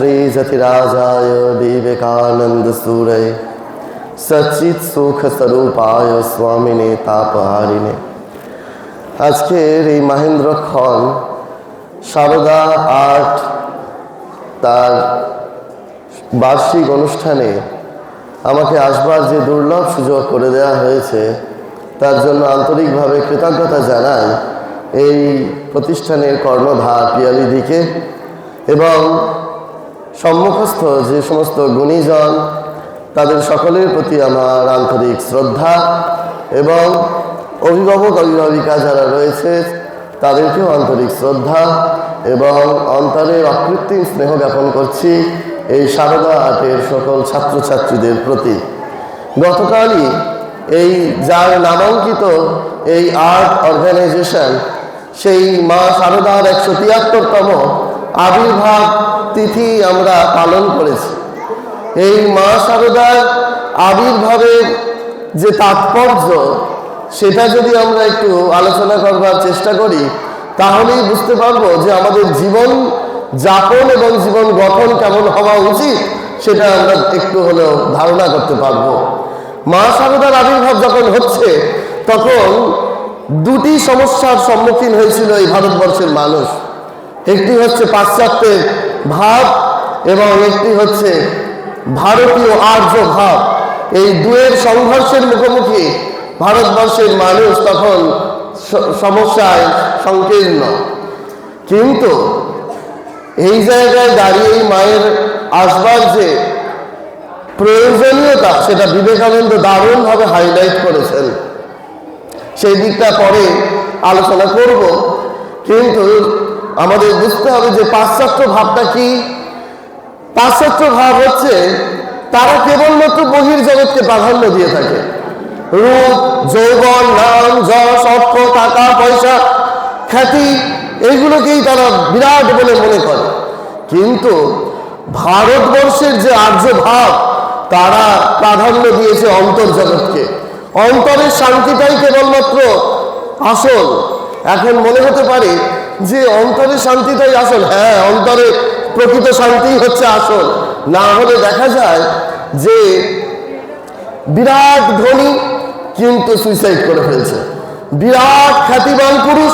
श्रीजतिराजाय विवेकानन्दसूरय सच्चित् সুখস্বরূপায় স্বামিনে তাপহারিণে আজকের এই মাহেন্দ্রক্ষণ সারদা আর্ট তার বার্ষিক অনুষ্ঠানে আমাকে আসবার যে দুর্লভ সুযোগ করে দেওয়া হয়েছে তার জন্য আন্তরিকভাবে কৃতজ্ঞতা জানাই এই প্রতিষ্ঠানের কর্ণধার পিয়ালিদিকে এবং সম্মুখস্থ যে সমস্ত গুণীজন, তাদের সকলের প্রতি আমার আন্তরিক শ্রদ্ধা এবং অভিভাবক অভিভাবিকা যারা রয়েছে, তাদেরকেও আন্তরিক শ্রদ্ধা এবং অন্তরের অকৃত্রিম স্নেহ জ্ঞাপন করছি এই সারদা আর্টের সকল ছাত্রছাত্রীদের প্রতি। গতকালই এই যার নামাঙ্কিত এই আর্ট অর্গানাইজেশন, সেই মা সারদার একশো তিয়াত্তরতম আবির্ভাব তিথি আমরা পালন করেছি। এই মা সারদার আবির্ভাবের যে তাৎপর্য, সেটা যদি আমরা একটু আলোচনা করবার চেষ্টা করি, তাহলেই বুঝতে পারব যে আমাদের জীবন যাপন এবং জীবন গঠন কেমন হওয়া উচিত, সেটা আমরা একটু হলেও ধারণা করতে পারব। মা সারদার আবির্ভাব যখন হচ্ছে, তখন দুটি সমস্যার সম্মুখীন হয়েছিল এই ভারতবর্ষের মানুষ। একটি হচ্ছে পাশ্চাত্যের ভাব এবং একটি হচ্ছে ভারতীয় আর্য ভাব। এই দুয়ের সংঘর্ষের মুখোমুখি ভারতবর্ষের মানুষ তখন সমস্যায় সংকীর্ণ। কিন্তু এই জায়গায় দাঁড়িয়ে মায়ের আসবার যে প্রয়োজনীয়তা, সেটা বিবেকানন্দ দারুণভাবে হাইলাইট করেছেন। সেই দিকটা পরে আলোচনা করব। কিন্তু আমাদের বুঝতে হবে যে পাশ্চাত্য ভাবটা কি? পাশ্চাত্য ভাব হচ্ছে তারা কেবলমাত্র বহির জগৎকে প্রাধান্য দিয়ে থাকে। রূপ, যৌবন, নাম, যশ, অর্থ, টাকা, পয়সা, খ্যাতি এইগুলোকেই তারা বিরাট বলে মনে করে। কিন্তু ভারতবর্ষের যে আর্য ভাব, তারা প্রাধান্য দিয়েছে অন্তর্জগৎকে অন্তরের শান্তিটাই কেবলমাত্র আসল। এখন মনে হতে পারে যে অন্তরে শান্তিটাই আসল। হ্যাঁ অন্তরে প্রকৃত শান্তিই হচ্ছে আসল। না হলে দেখা যায় যে বিরাট ধনী কিন্তু সুইসাইড করে ফেলছে। বিরাট খ্যাতিমান পুরুষ,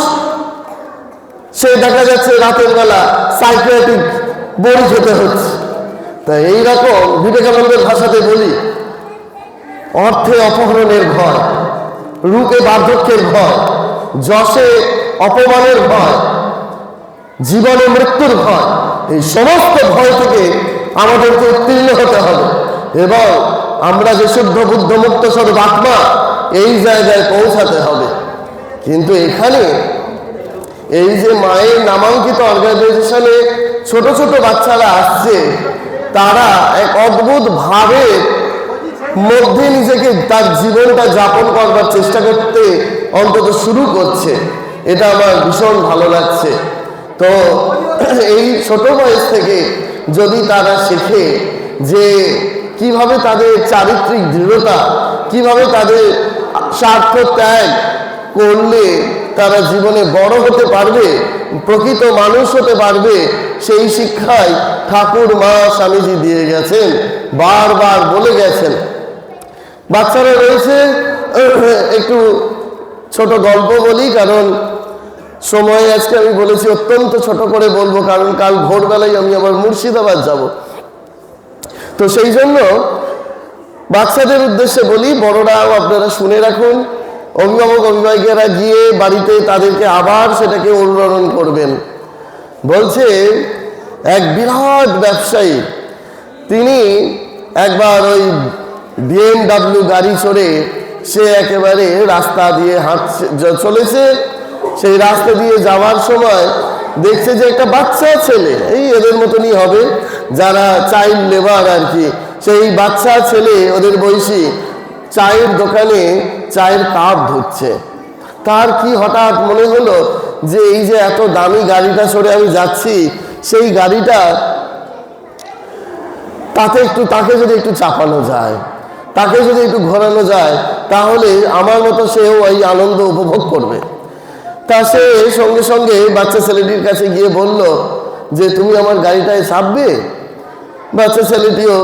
সে দেখা যাচ্ছে রাতের বেলা সাইকিয়াট্রিক বড়ি খেতে হচ্ছে। তা এইরকম বিবেকানন্দের ভাষাতে বলি, অর্থে অপহরণের ভয়, রূপে বার্ধক্যের ভয়, যশে অপমানের ভয় জীবনে মৃত্যুর ভয়, এই সমস্ত ভয় থেকে আমাদেরকে উত্তীর্ণ হতে হবে। এবং আমরা যে শুদ্ধ, বুদ্ধ, মুক্ত স্বরূপ আত্মা এই জায়গায় পৌঁছাতে হবে। কিন্তু এখানে এই যে মায়ের নামাঙ্কিত অর্গানাইজেশনে ছোট ছোট বাচ্চারা আসছে, তারা এক অদ্ভুত ভাবে মধ্যে নিজেকে তার জীবনটা যাপন করবার চেষ্টা করতে অন্তত শুরু করছে। এটা আমার ভীষণ ভালো লাগছে। তো এই ছোট বয়স থেকে যদি তারা শেখে যে কীভাবে তাদের চারিত্রিক দৃঢ়তা, কীভাবে তাদের স্বার্থ ত্যাগ করলে তারা জীবনে বড় হতে পারবে, প্রকৃত মানুষ হতে পারবে, সেই শিক্ষায় ঠাকুর মা স্বামীজি দিয়ে গেছেন, বারবার বলে গেছেন। বাচ্চারা রয়েছে, একটু ছোট গল্প বলি, কারণ সময় আজকে আমি বলেছি, অত্যন্ত ছোট করে বলব, কারণ কাল ভোরবেলায় আমি আবার মুর্শিদাবাদ যাব। তো সেই জন্য বাচ্চাদের উদ্দেশ্যে বলি, বড়রাও আপনারা শুনে রাখুন, অভিভাবক অভিভাবিকেরা গিয়ে বাড়িতে তাদেরকে আবার সেটাকে অনুরণন করবেন। বলছে, এক বিরাট ব্যবসায়ী, তিনি একবার ওই বিএমডাব্লিউ গাড়ি চড়ে সে একেবারে রাস্তা দিয়ে হাঁটছে, চলেছে সেই রাস্তা দিয়ে যাওয়ার সময় দেখছে যে একটা বাচ্চা ছেলে, এই এদের মতনই হবে যারা চাইল্ড লেবার আর কি। সেই বাচ্চা ছেলে, ওদের বয়সী চায়ের দোকানে চায়ের কাপ ধুচ্ছে তার কি হঠাৎ মনে হলো যে এই যে এত দামি গাড়িটা সরে আমি যাচ্ছি, সেই গাড়িটা তাতে একটু, তাকে যদি একটু চাপানো যায়, তাকে যদি একটু ঘোরানো যায়, তাহলে আমার মতো সেও এই আনন্দ উপভোগ করবে। তা সে সঙ্গে সঙ্গে বাচ্চা ছেলেটির কাছে গিয়ে বলল যে, তুমি আমার গাড়িটায় চাপবে? বাচ্চা ছেলেটিও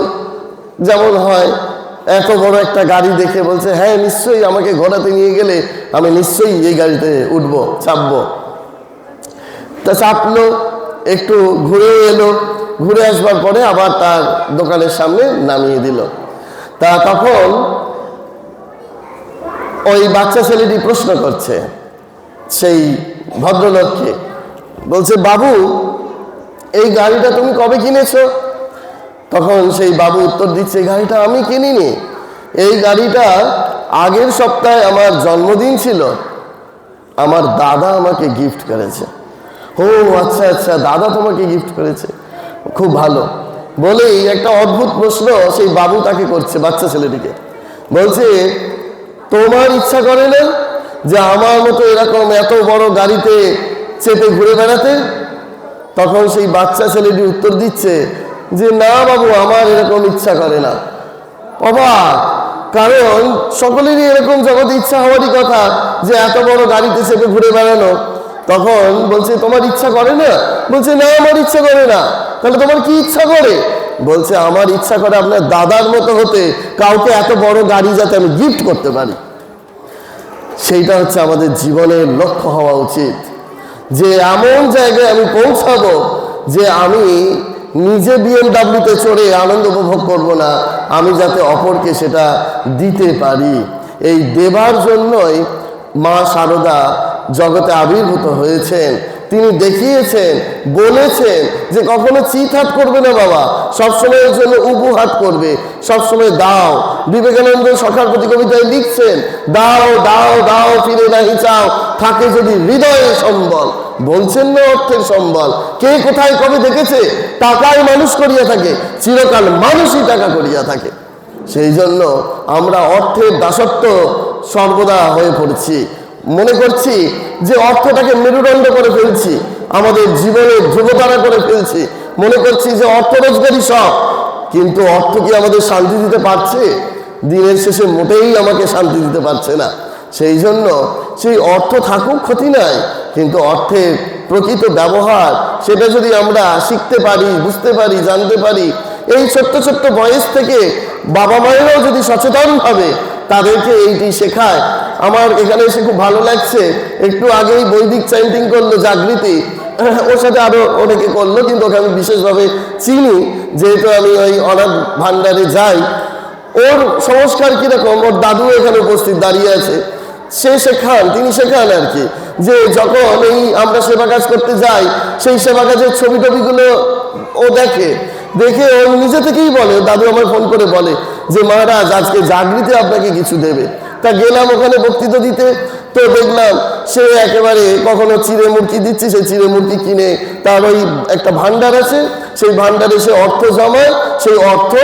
যেমন হয়, এত বড় একটা গাড়ি দেখে বলছে হ্যাঁ নিশ্চয়ই আমাকে ঘোরাতে নিয়ে গেলে আমি নিশ্চয়ই এই গাড়িতে উঠবো, চাপবো। তা চাপলো, একটু ঘুরে এলো, ঘুরে আসবার পরে আবার তার দোকানের সামনে নামিয়ে দিল। তা তখন ওই বাচ্চা ছেলেটি প্রশ্ন করছে সেই ভদ্রলোককে। বলছে, বাবু, এই গাড়িটা তুমি কবে কিনেছো? তখন সেই বাবু উত্তর দিচ্ছে, "এই গাড়িটা আমি কিনিনি। এই গাড়িটা আগের সপ্তাহে আমার জন্মদিন ছিল। আমার দাদা আমাকে গিফট করেছে। ও আচ্ছা আচ্ছা দাদা তোমাকে গিফট করেছে। খুব ভালো। বলেই একটা অদ্ভুত প্রশ্ন সেই বাবু তাকে করছে বাচ্চা ছেলেটিকে। বলছে, তোমার ইচ্ছা করে না যে আমার মতো এরকম এত বড় গাড়িতে চেপে ঘুরে বেড়াতে? তখন সেই বাচ্চা ছেলেটি উত্তর দিচ্ছে যে, না বাবু, আমার এরকম ইচ্ছা করে না। অবাক, কারণ সকলেরই এরকম জগতে ইচ্ছা হওয়ারই কথা যে এত বড় গাড়িতে চেপে ঘুরে বেড়ানো। তখন বলছে, তোমার ইচ্ছা করে না? বলছে, না, আমার ইচ্ছা করে না। তাহলে তোমার কি ইচ্ছা করে? বলছে, আমার ইচ্ছা করে আপনার দাদার মতো হতে, কাউকে এত বড় গাড়ি যাতে আমি গিফট করতে পারি। সেইটা হচ্ছে আমাদের জীবনের লক্ষ্য হওয়া উচিত। যে এমন জায়গায় আমি পৌঁছাবো যে আমি নিজে বিএমডাব্লিউতে চড়ে আনন্দ উপভোগ করব না, আমি যাতে অপরকে সেটা দিতে পারি। এই দেবার জন্যই মা সারদা জগতে আবির্ভূত হয়েছেন। তিনি দেখিয়েছেন, বলেছেন যে কখনো চিত হাত করবে না বাবা, সবসময়ের জন্য উবু হাত করবে। সবসময় দাও। বিবেকানন্দ সখার প্রতি কবিতায় লিখছেন, দাও দাও দাও, ফিরে নাহি চাও, থাকে যদি হৃদয়ে সম্বল। বলছেন না অর্থের সম্বল। কে কোথায় কবে দেখেছে? টাকায় মানুষ করিয়া থাকে, চিরকাল মানুষই টাকা করিয়া থাকে। সেই জন্য আমরা অর্থের দাসত্ব সর্বদা হয়ে পড়ছি। মনে করছি যে অর্থটাকে মেরুদণ্ড করে ফেলছি, আমাদের জীবনে ধ্রুবতারা করে ফেলছি। মনে করছি যে অর্থ রোজগারই সব, কিন্তু অর্থ কি আমাদের শান্তি দিতে পারছে? দিনের শেষে মোটেই আমাকে শান্তি দিতে পারছে না। সেই জন্য সেই অর্থ থাকুক, ক্ষতি নাই, কিন্তু অর্থের প্রকৃত ব্যবহার, সেটা যদি আমরা শিখতে পারি, বুঝতে পারি, জানতে পারি, এই ছোট্ট ছোট্ট বয়স থেকে বাবা মায়েরাও যদি সচেতনভাবে তাদেরকে এইটি শেখায়। আমার এখানে এসে খুব ভালো লাগছে। একটু আগেই বৈদিক চ্যান্টিং করল জাগৃতি। ওর সাথে আরও অনেকে করল, কিন্তু ওকে আমি বিশেষভাবে চিনি। যেহেতু আমি ওই অনাথ ভান্ডারে যাই। ওর সংস্কার কীরকম? ওর দাদু এখানে উপস্থিত দাঁড়িয়ে আছে। সে শেখান, তিনি শেখান আর কি, যে যখন এই আমরা সেবা কাজ করতে যাই, সেই সেবা কাজের ছবি টবিগুলো ও দেখে। দেখে ও নিজে থেকেই বলে, দাদু আমার ফোন করে বলে যে মহারাজ, আজকে জাগৃতি আপনাকে কিছু দেবে। তা গেলাম ওখানে বক্তৃতা দিতে। তো দেখলাম সে একেবারে কখনো চিড়ে মুরগি দিচ্ছে সেই চিড়ে মুরগি কিনে তার ওই একটা ভান্ডার আছে, সেই ভান্ডারে সে অর্থ জমায়, সেই অর্থ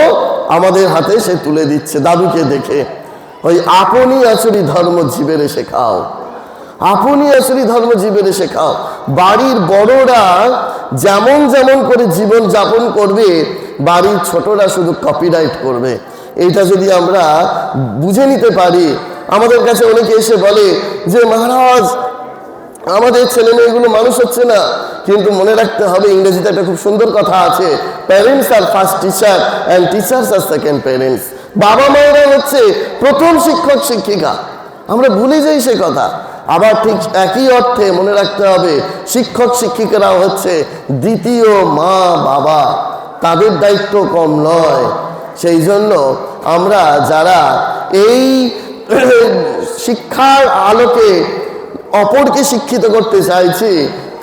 আমাদের হাতে সে তুলে দিচ্ছে দাদুকে দেখে। ওই আপনি আচরি ধর্ম জীবের শেখাও। আপনি আসলে ধর্ম জীবনে শেখাও। বাড়ির বড়রা যেমন যেমন করে জীবন যাপন করবে, বাড়ির ছোটরা শুধু কপিরাইট করবে। এইটা যদি আমরা বুঝে নিতে পারি, আমাদের কাছে অনেকে এসে বলে যে, মহারাজ, আমাদের ছেলে মেয়েগুলো মানুষ হচ্ছে না। কিন্তু মনে রাখতে হবে, ইংরেজিতে একটা খুব সুন্দর কথা আছে প্যারেন্টস আর ফার্স্ট টিচার অ্যান্ড টিচার্স আর সেকেন্ড প্যারেন্টস বাবা মায়েরা হচ্ছে প্রথম শিক্ষক, শিক্ষিকা। আমরা ভুলে যাই সে কথা। আবার ঠিক একই অর্থে মনে রাখতে হবে, শিক্ষক, শিক্ষিকারাও হচ্ছে দ্বিতীয় মা বাবা তাদের দায়িত্ব কম নয়। সেই জন্য আমরা যারা এই শিক্ষার আলোকে অপরকে শিক্ষিত করতে চাইছি,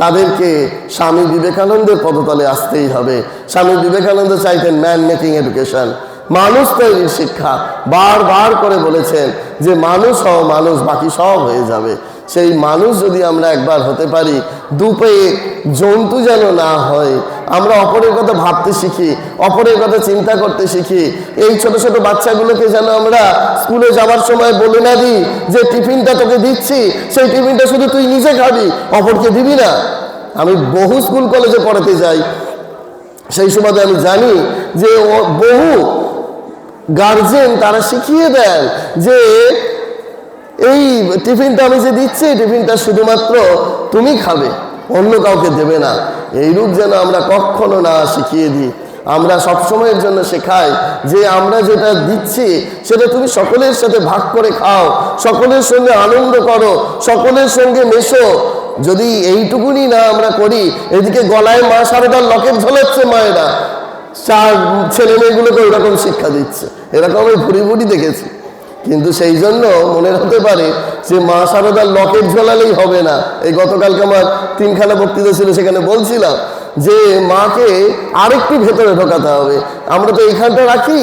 তাদেরকে স্বামী বিবেকানন্দের পদতলে আসতেই হবে। স্বামী বিবেকানন্দ চাইতেন ম্যান মেকিং এডুকেশন মানুষ তৈরির শিক্ষা। বারবার করে বলেছেন যে, মানুষ হও, মানুষ বাকি সব হয়ে যাবে। সেই মানুষ যদি আমরা একবার হতে পারি দুপেয়ে জন্তু যেন না হয়, আমরা অপরের কথা ভাবতে শিখি, অপরের কথা চিন্তা করতে শিখি, এই ছোট ছোট বাচ্চাগুলোকে যেন আমরা স্কুলে যাওয়ার সময় বলে না দিই যে টিফিনটা তোকে দিচ্ছি, সেই টিফিনটা শুধু তুই নিজে খাবি, অপরকে দিবি না। আমি বহু স্কুল কলেজে পড়াতে যাই, সেই সময় আমি জানি যে বহু গার্জেন তারা শিখিয়ে দেন যে এই টিফিনটা আমি যে দিচ্ছি টিফিনটা শুধুমাত্র তুমি খাবে, অন্য কাউকে দেবে না। এইরূপ যেন আমরা কখনো না শিখিয়ে দিই। আমরা সবসময়ের জন্য শেখাই যে আমরা যেটা দিচ্ছি, সেটা তুমি সকলের সাথে ভাগ করে খাও, সকলের সঙ্গে আনন্দ করো, সকলের সঙ্গে মেশো। যদি এইটুকুনি না আমরা করি, এদিকে গলায় মা সারদার লকেট ঝোলাচ্ছে মায়েরা। চার ছেলে মেয়েগুলোকে ওরকম শিক্ষা দিচ্ছে। এরকম আমি ভুড়ি ভুড়ি দেখেছি। কিন্তু সেই জন্য মনে হতে পারে যে মা সারদার লকেট ঝোলালেই হবে না। এই গতকালকে আমার তিনখানা বক্তৃতা ছিল, সেখানে বলছিলাম যে মাকে আরেকটু ভেতরে ঢোকাতে হবে। আমরা তো এইখানটা রাখি,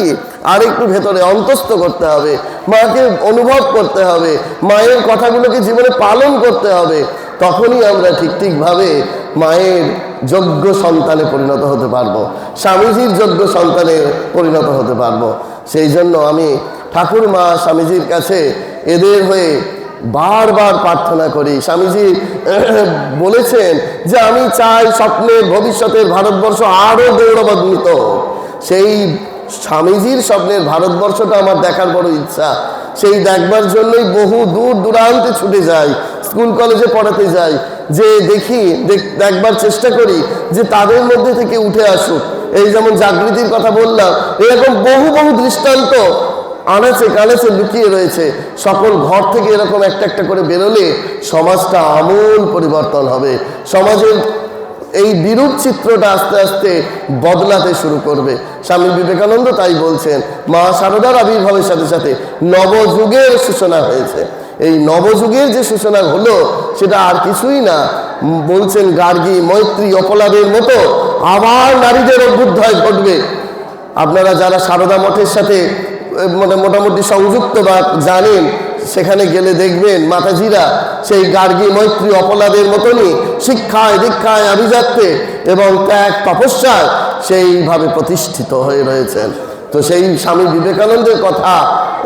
আরেকটু ভেতরে অন্তস্থ করতে হবে। মাকে অনুভব করতে হবে, মায়ের কথাগুলোকে জীবনে পালন করতে হবে। তখনই আমরা ঠিক ঠিকভাবে মায়ের যোগ্য সন্তানে পরিণত হতে পারব, স্বামীজির যোগ্য সন্তানে পরিণত হতে পারব। সেই জন্য আমি ঠাকুর মা স্বামীজির কাছে এদের হয়ে বারবার প্রার্থনা করি। স্বামীজি বলেছেন যে, আমি চাই স্বপ্নের ভবিষ্যতের ভারতবর্ষ আরও গৌরবান্বিত সেই স্বামীজির স্বপ্নের ভারতবর্ষটা আমার দেখার বড় ইচ্ছা। সেই দেখবার জন্যই বহু দূর দূরান্তে ছুটে যাই, স্কুল কলেজে পড়াতে যাই, যে দেখি, দেখ- দেখবার চেষ্টা করি যে তাদের মধ্যে থেকে উঠে আসুক। এই যেমন জাগৃতির কথা বললাম, এরকম বহু বহু দৃষ্টান্ত আনাচে কানাচে লুকিয়ে রয়েছে। সকল ঘর থেকে এরকম একটা একটা করে বেরোলে সমাজটা আমূল পরিবর্তন হবে। সমাজের এই বিরূপ চিত্রটা আস্তে আস্তে বদলাতে শুরু করবে। স্বামী বিবেকানন্দ তাই বলছেন, মা সারদার আবির্ভাবের সাথে সাথে নবযুগের সূচনা হয়েছে। এই নবযুগের যে সূচনা হলো, সেটা আর কিছুই না। বলছেন গার্গী, মৈত্রী অপলাদের মতো আবার নারীদের অভ্যুদয় ঘটবে। আপনারা যারা সারদা মঠের সাথে মানে মোটামুটি সংযুক্ত বা জানেন, সেখানে গেলে দেখবেন মাতাজিরা সেই গার্গী মৈত্রী অপলাদের মতনই শিক্ষায়, দীক্ষায় আভিজাত্যে এবং ত্যাগ তপস্যায় সেইভাবে প্রতিষ্ঠিত হয়ে রয়েছেন। তো সেই স্বামী বিবেকানন্দের কথা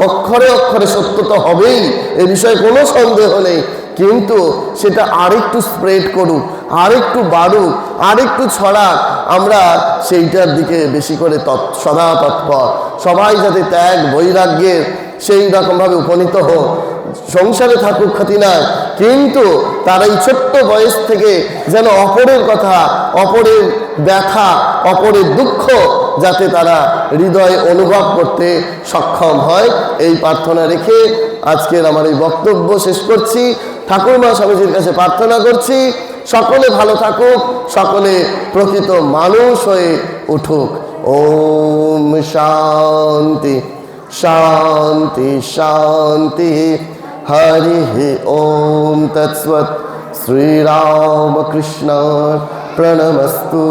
অক্ষরে অক্ষরে সত্য তো হবেই, এ বিষয়ে কোনো সন্দেহ নেই। কিন্তু সেটা আরেকটু স্প্রেড করুক, আরেকটু বাড়ুক, আরেকটু ছড়াক, আমরা সেইটার দিকে বেশি করে তৎ- সদা তৎপর। সবাই যাতে ত্যাগ, বৈরাগ্যের সেই রকমভাবে উপনীত হোক। সংসারে থাকুক ক্ষতি নাই, কিন্তু তার এই ছোট্ট বয়স থেকে যেন অপরের কথা, অপরের ব্যথা, অপরের দুঃখ যাতে তারা হৃদয়ে অনুভব করতে সক্ষম হয়, এই প্রার্থনা রেখে আজকের আমার এই বক্তব্য শেষ করছি। ঠাকুরমা স্বামীজির কাছে প্রার্থনা করছি, সকলে ভালো থাকুক, সকলে প্রকৃত মানুষ হয়ে উঠুক। ওম শান্তি শান্তি শান্তি। হরি ওম তৎসৎ। শ্রীরামকৃষ্ণ প্রণমস্তু